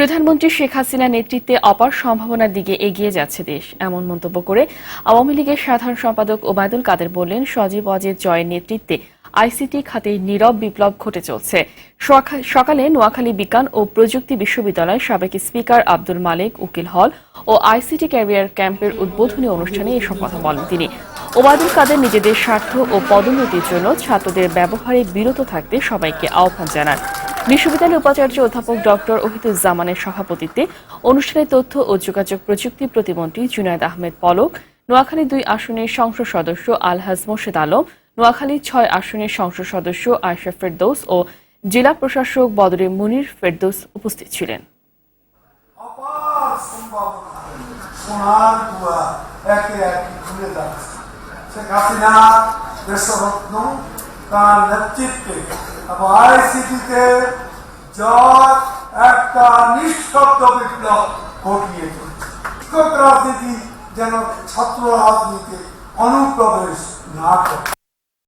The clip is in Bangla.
প্রধানমন্ত্রী শেখ হাসিনা নেতৃত্বে অপার সম্ভাবনার দিকে এগিয়ে যাচ্ছে দেশ। এমন মন্তব্য করে আওয়ামী লীগের সাধারণ সম্পাদক ওবায়দুল কাদের বললেন, সজীব অজিত জয়ের নেতৃত্বে আইসিটি খাতে নীরব বিপ্লব ঘটে চলছে। সকা- সকালে নোয়াখালী বিজ্ঞান ও প্রযুক্তি বিশ্ববিদ্যালয়ের সাবেক স্পিকার আব্দুল মালিক, উকিল হল ও আইসিটি ক্যারিয়ার ক্যাম্পের উদ্বোধনী অনুষ্ঠানে এসব কথা বলেন তিনি। ওবায়দুল কাদের নিজেদের স্বার্থ ও পদোন্নতির জন্য ছাত্রদের ব্যবহারে বিরত থাকতে সবাইকে আহ্বান জানান। বিশ্ববিদ্যালয়ের উপাচার্য অধ্যাপক ডক্টর ওহিদুজ্জামানের সভাপতিত্বে অনুষ্ঠানে তথ্য ও যোগাযোগ প্রযুক্তি প্রতিমন্ত্রী জুনায়দ আহমেদ পলক, নোয়াখালী দুই আসনের সংসদ সদস্য আলহাজ মোর্শেদ আলম, নোয়াখালী ছয় আসনের সংসদ সদস্য আয়শা ফেরদৌস ও জেলা প্রশাসক বদরে মুনির ফেরদৌস উপস্থিত ছিলেন। তার নেতৃত্বে? এবং আইসিটিতে জয় একটা নিঃশব্দ বিপ্লব ঘটিয়ে চলছে রাজনীতি যেন ছাত্র রাজনীতি অনুপ্রবেশ না করে।